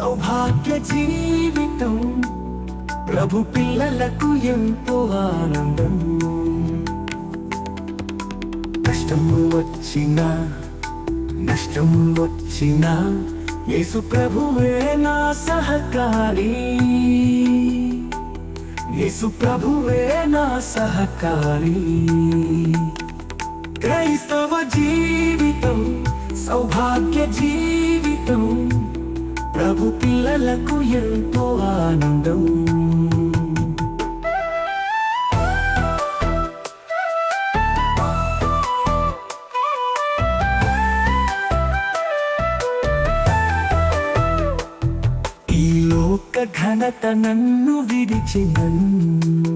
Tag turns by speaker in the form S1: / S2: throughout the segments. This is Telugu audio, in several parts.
S1: సౌభాగ్య జీవితం ప్రభు పిల్లలకు ఎంతో ఆనందం. కష్టము వచ్చినా నష్టము వచ్చినా యేసు ప్రభువే నా సహకారి. యేసు ప్రభువే నా సహకారి. క్రైస్తవ జీవితం సౌభాగ్య జీవితం ప్రభు పిల్లలకు ఎంతో ఆనందం. ఈ లోక ఘనత నన్ను విడిచినన్ను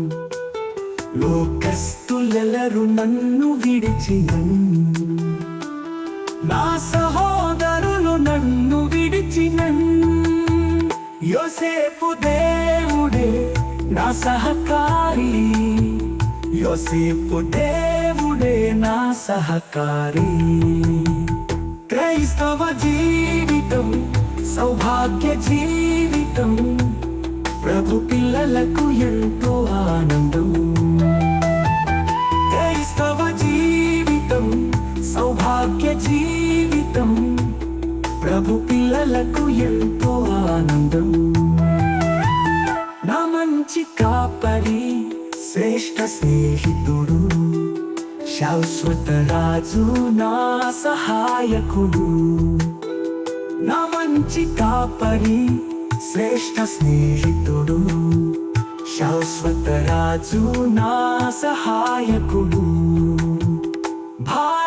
S1: లోకస్తులెలరు నన్ను విడిచినన్ను నా సహో యోసేపు దేవుడే నా సహకారి. యోసేపు దేవుడే నా సహకారి. క్రైస్తవ జీవితం సౌభాగ్య జీవితం ప్రభు పిల్లలకు ఎంతో ఆనందం. క్రైస్తవ జీవితం సౌభాగ్య జీవితం ప్రభు పిల్లలకు ఎంతో ఆనందం. నా మంచి కాపరి శ్రేష్ఠ స్నేహితుడు శాశ్వత రాజు నా సహాయకుడు. నా మంచి కాపరి శ్రేష్ఠ స్నేహితుడు శాశ్వత రాజు నా సహాయకుడు. భారం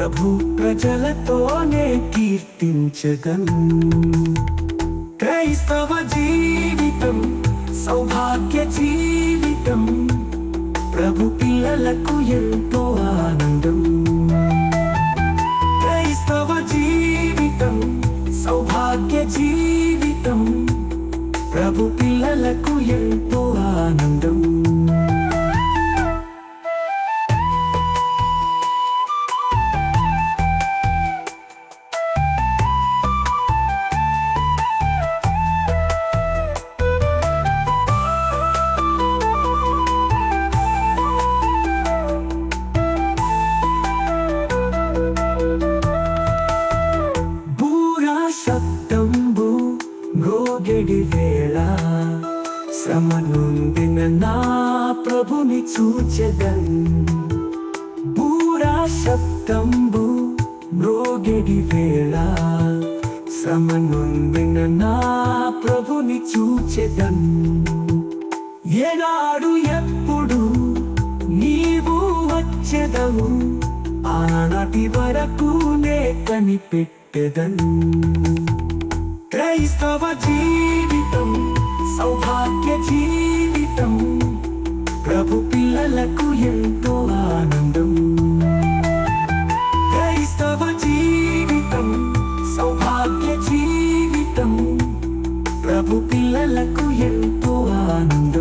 S1: ప్రభు ప్రజలతోనే కీర్తించగను క్రైస్తవ జీవితం సౌభాగ్య జీవితం ప్రభు పిల్లలకు ఎంతో ఆనందం. క్రైస్తవ జీవితం సౌభాగ్య జీవితం ప్రభు పిల్లలకు ఎంతో ఆనందం. మ్రోగెడి వేళ శ్రమ నొందిన నా ప్రభుని చూచెదన్ పూరా శబ్దంబు మ్రోగెడి వేళ శ్రమ నొందిన నా ప్రభుని చూచెదన్ ఏనాడు ఎప్పుడు నీవు వచ్చెదవు ఆనాటి వరకు నే కనిపెట్టెదను క్రైస్తవ జీవితం సౌభాగ్య జీవితం ప్రభు పిల్లలకు ఎంతో ఆనందం. క్రైస్తవ జీవితం సౌభాగ్య జీవితం ప్రభు పిల్లలకు ఎంతో ఆనందం.